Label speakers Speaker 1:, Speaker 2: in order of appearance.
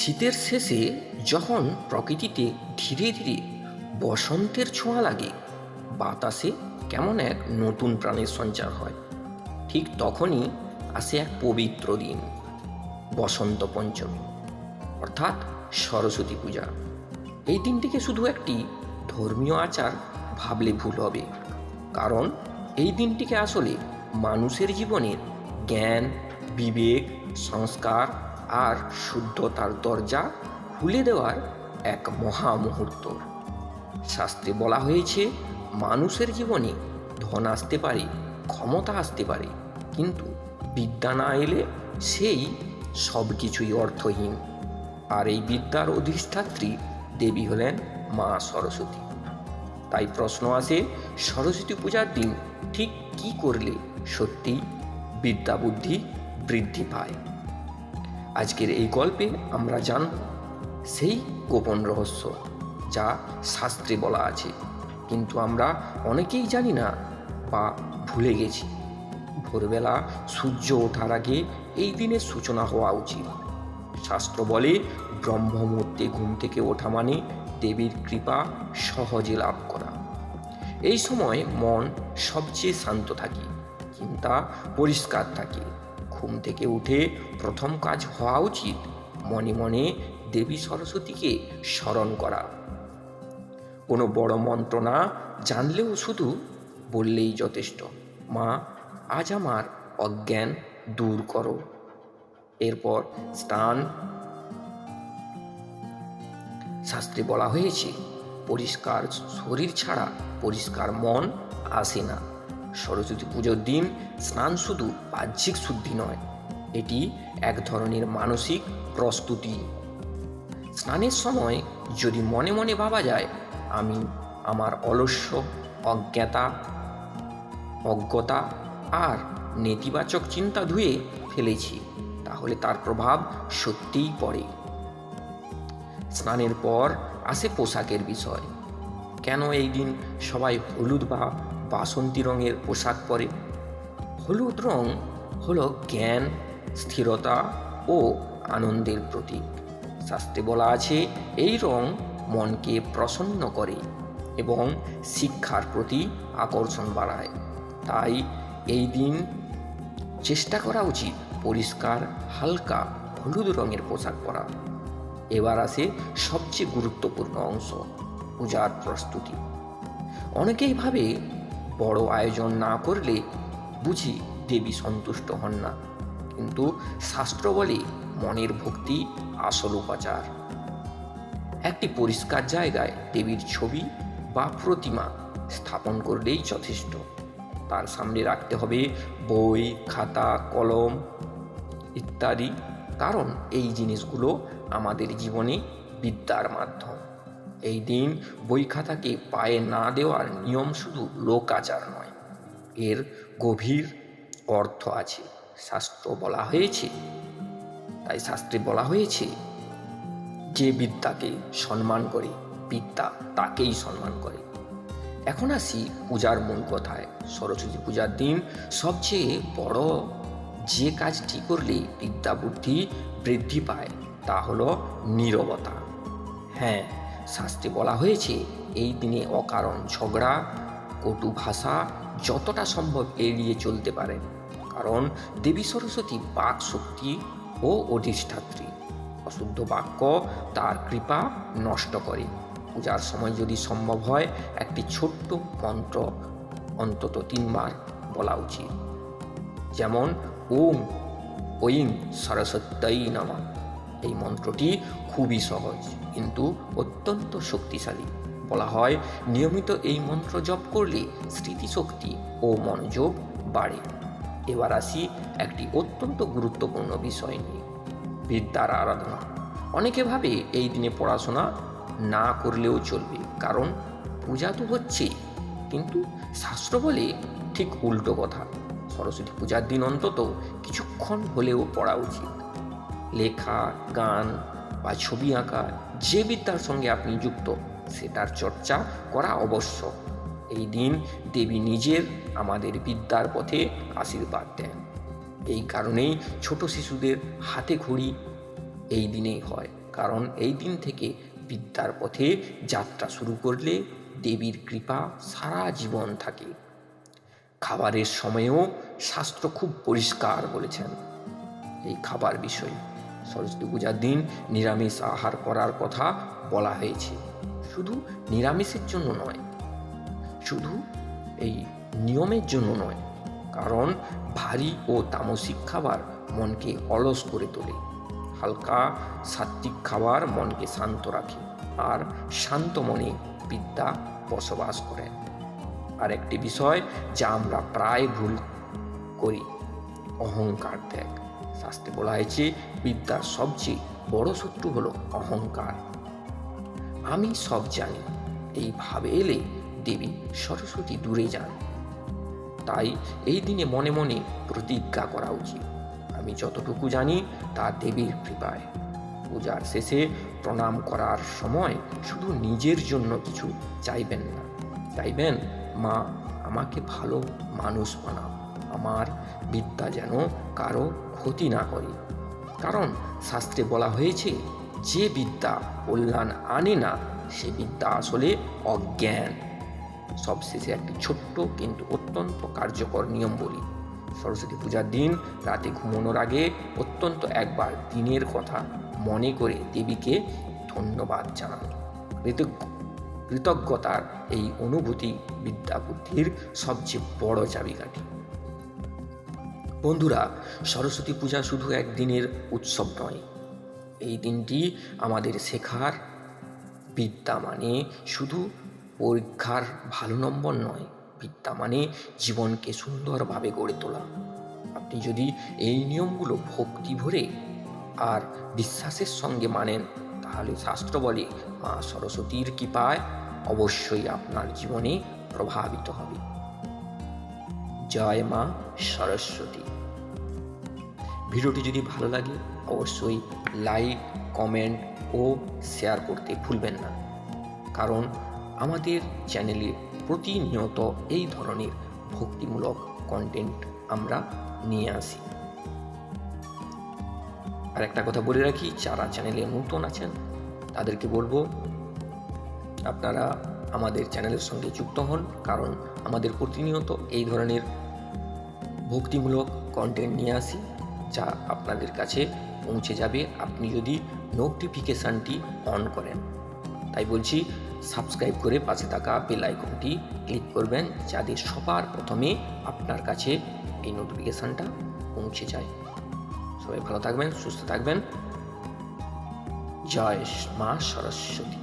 Speaker 1: শীতের শেষে যখন প্রকৃতিতে ধীরে ধীরে বসন্তের ছোঁয়া লাগে, বাতাসে কেমন এক নতুন প্রাণের সঞ্চার হয়। ঠিক তখনই আসে এক পবিত্র দিন, বসন্ত পঞ্চমী, অর্থাৎ সরস্বতী পূজা। এই দিনটিকে শুধু একটি ধর্মীয় আচার ভাবলে ভুল হবে, কারণ এই দিনটিকে আসলে মানুষের জীবনের জ্ঞান, বিবেক, সংস্কার আর শুদ্ধতার দরজা খুলে দেওয়ার এক মহা মুহূর্ত শাস্ত্রে বলা হয়েছে, মানুষের জীবনে ধন আসতে পারে, ক্ষমতা আসতে পারে, কিন্তু বিদ্যা না এলে সেই সব কিছুই অর্থহীন। আর এই বিদ্যার অধিষ্ঠাত্রী দেবী হলেন মা সরস্বতী। তাই প্রশ্ন আসে, সরস্বতী পূজার দিন ঠিক কি করলে সত্যি বিদ্যা বুদ্ধি বৃদ্ধি পায়? আজকের এই গল্পে আমরা জানব সেই গোপন রহস্য যা শাস্ত্রে বলা আছে। কিন্তু আমরা অনেকেই জানি না বা ভুলে গেছি। ভোরবেলা সূর্য ওঠার আগে এই দিনের সূচনা হওয়া উচিত। শাস্ত্র বলে ব্রহ্ম মুহূর্তে ঘুম থেকে ওঠা মানে দেবীর কৃপা সহজে লাভ করা। এই সময় মন সবচেয়ে শান্ত থাকে, চিন্তা পরিষ্কার থাকে। ঘুম থেকে উঠে প্রথম কাজ হওয়া উচিত। মনে মনে দেবী সরস্বতীকে স্মরণ করা। কোনো বড় মন্ত্র না জানলেও শুধু বললেই যথেষ্ট। মা, আজ আমার অজ্ঞান দূর করো। এরপর স্নান। শাস্ত্রে বলা হয়েছে, পরিষ্কার শরীর ছাড়া পরিষ্কার মন আসে না। সরস্বতী পুজোর দিন স্নান শুধু বাহ্যিক শুদ্ধি নয়, এটি এক ধরনের মানসিক প্রস্তুতি। স্নানের সময় যদি মনে মনে ভাবা যায়, আমি আমার অলস্য অজ্ঞাতা, অজ্ঞতা আর নেতিবাচক চিন্তা ধুয়ে ফেলেছি, তাহলে তার প্রভাব সত্যিই পড়ে। স্নানের পর আসে পোশাকের বিষয়। কেন এই দিন সবাই হলুদ বা বাসন্তী রঙের পোশাক পরে। হলুদ রং হলো জ্ঞান, স্থিরতা ও আনন্দের প্রতীক। শাস্তে বলা আছে, এই রং মনকে প্রসন্ন করে এবং শিক্ষার প্রতি আকর্ষণ বাড়ায়। তাই এই দিন চেষ্টা করা উচিত পরিষ্কার, হালকা হলুদ রঙের পোশাক পরা। এবার আসে সবচেয়ে গুরুত্বপূর্ণ অংশ, পূজার প্রস্তুতি। অনেকেই ভাবে বড় আয়োজন না করলে বুঝি দেবী সন্তুষ্ট হন না। কিন্তু শাস্ত্র বলে মনের ভক্তি আসল উপাচার। একটি পরিষ্কার জায়গায় দেবীর ছবি বা প্রতিমা স্থাপন করলেই যথেষ্ট। তার সামনে রাখতে হবে বই, খাতা, কলম ইত্যাদি। কারণ এই জিনিসগুলো আমাদের জীবনে বিদ্যার মাধ্যম। এই দিন বই খাতাকে পায়ে না দেওয়ার নিয়ম শুধু লোকাচার নয়, এর গভীর অর্থ আছে। শাস্ত্র বলা হয়েছে, তাই শাস্ত্রে বলা হয়েছে, যে বিদ্যাকে সম্মান করে বিদ্যা তাকেই সম্মান করে। এখন আসি পূজার মূল কথায়। সরস্বতী পূজার দিন সবচেয়ে বড় যে কাজটি করলে বিদ্যা বুদ্ধি বৃদ্ধি পায়, তা হলো নীরবতা। হ্যাঁ শাস্ত্রে বলা হয়েছে। এই দিনে অকারণ ঝগড়া, কটু ভাষা যতটা সম্ভব এড়িয়ে চলতে পারেন কারণ দেবী সরস্বতী বাক শক্তি ও অধিষ্ঠাত্রী। অশুদ্ধ বাক্য তার কৃপা নষ্ট করে। পূজার সময় যদি সম্ভব হয়, একটি ছোট্ট মন্ত্র অন্তত তিনবার বলা উচিত। যেমন ওম ঐং সরস্বত্যই নামা। এই মন্ত্রটি খুবই সহজ। কিন্তু অত্যন্ত শক্তিশালী। বলা হয়, নিয়মিত এই মন্ত্র জপ করলে স্মৃতিশক্তি ও মনোযোগ বাড়ে। এবার আসি একটি অত্যন্ত গুরুত্বপূর্ণ বিষয় নিয়ে, বিদ্যার আরাধনা। অনেকে ভাবে এই দিনে পড়াশোনা না করলেও চলবে, কারণ পূজা তো হচ্ছেই কিন্তু শাস্ত্র বলে ঠিক উল্টো কথা। সরস্বতী পূজার দিন অন্তত কিছুক্ষণ হলেও পড়া উচিত। লেখা, গান বা ছবি আঁকা যে বিদ্যার সঙ্গে আপনি যুক্ত সেটার চর্চা করা আবশ্যক এই দিন দেবী নিজের আমাদের বিদ্যার পথে আশীর্বাদ দেন। এই কারণেই ছোট শিশুদের হাতে ঘড়ি এই দিনেই হয়। কারণ এই দিন থেকে বিদ্যার পথে যাত্রা শুরু করলে দেবীর কৃপা সারা জীবন থাকে। খাবারের সময়েও শাস্ত্র খুব পরিষ্কার বলেছেন। এই খাবার বিষয় সরস্বতী পূজার দিন নিরামিষ আহার করার কথা বলা হয়েছে। শুধু নিরামিষের জন্য নয়, শুধু এই নিয়মের জন্য নয়, কারণ ভারী ও তামসিক খাবার মনকে অলস করে তোলে। হালকা সাত্বিক খাবার মনকে শান্ত রাখে আর শান্ত মনে বিদ্যা বসবাস করে। আর একটি বিষয় যা আমরা প্রায় ভুল করি, অহংকার ত্যাগ। শাস্ত্রে বলা হয়েছে, বিদ্যার সবচেয়ে বড় শত্রু হলো অহংকার। আমি সব জানি, এই ভাবে এলে দেবী সরস্বতী দূরে যান। তাই এই দিনে মনে মনে প্রতিজ্ঞা করা উচিত। আমি যতটুকু জানি, তা দেবীর কৃপায়। পূজার শেষে প্রণাম করার সময় শুধু নিজের জন্য কিছু চাইবেন না। চাইবেন, মা, আমাকে ভালো মানুষ বানাও। আমার বিদ্যা যেন কারও ক্ষতি না করে। কারণ শাস্ত্রে বলা হয়েছে, যে বিদ্যা কল্যাণ আনে না, সে বিদ্যা আসলে অজ্ঞান। সবশেষে একটি ছোট্ট কিন্তু অত্যন্ত কার্যকর নিয়ম বলি। সরস্বতী পূজার দিন রাতে ঘুমানোর আগে অত্যন্ত একবার দিনের কথা মনে করে দেবীকে ধন্যবাদ জানান। কৃতজ্ঞ, কৃতজ্ঞতার এই অনুভূতি বিদ্যা বুদ্ধির সবচেয়ে বড় চাবিকাঠি। বন্ধুরা, সরস্বতী পূজা শুধু একদিনের উৎসব নয়। এই দিনটি আমাদের শেখার বিদ্যা মানে শুধু পরীক্ষার ভালো নম্বর নয়, বিদ্যা মানে জীবনকে সুন্দরভাবে গড়ে তোলা। আপনি যদি এই নিয়মগুলো ভক্তি ভরে আর বিশ্বাসের সঙ্গে মানেন, তাহলে শাস্ত্র বলে, মা সরস্বতীর কৃপায় অবশ্যই আপনার জীবনে প্রভাবিত হবে। জয় মা সরস্বতী। ভিডিওটি যদি ভালো লাগে, অবশ্যই লাইক, কমেন্ট ও শেয়ার করতে ভুলবেন না। কারণ আমাদের চ্যানেলে প্রতিনিয়ত এই ধরনের ভক্তিমূলক কন্টেন্ট আমরা নিয়ে আসি। আর একটা কথা বলে রাখি, যারা চ্যানেলে নতুন আছেন, তাদেরকে বলব, আপনারা আমাদের চ্যানেলের সঙ্গে যুক্ত হন, কারণ আমাদের প্রতিনিয়ত এই ধরনের ভক্তিমূলক কন্টেন্ট নিয়ে আসি, যা আপনাদের কাছে পৌঁছে যাবে। আপনি যদি নোটিফিকেশানটি অন করেন, তাই বলছি সাবস্ক্রাইব করে পাশে থাকা বেল আইকনটি ক্লিক করবেন, যাতে সবার প্রথমে আপনার কাছে এই নোটিফিকেশানটা পৌঁছে যায়। সবাই ভালো থাকবেন, সুস্থ থাকবেন। জয় মা সরস্বতী।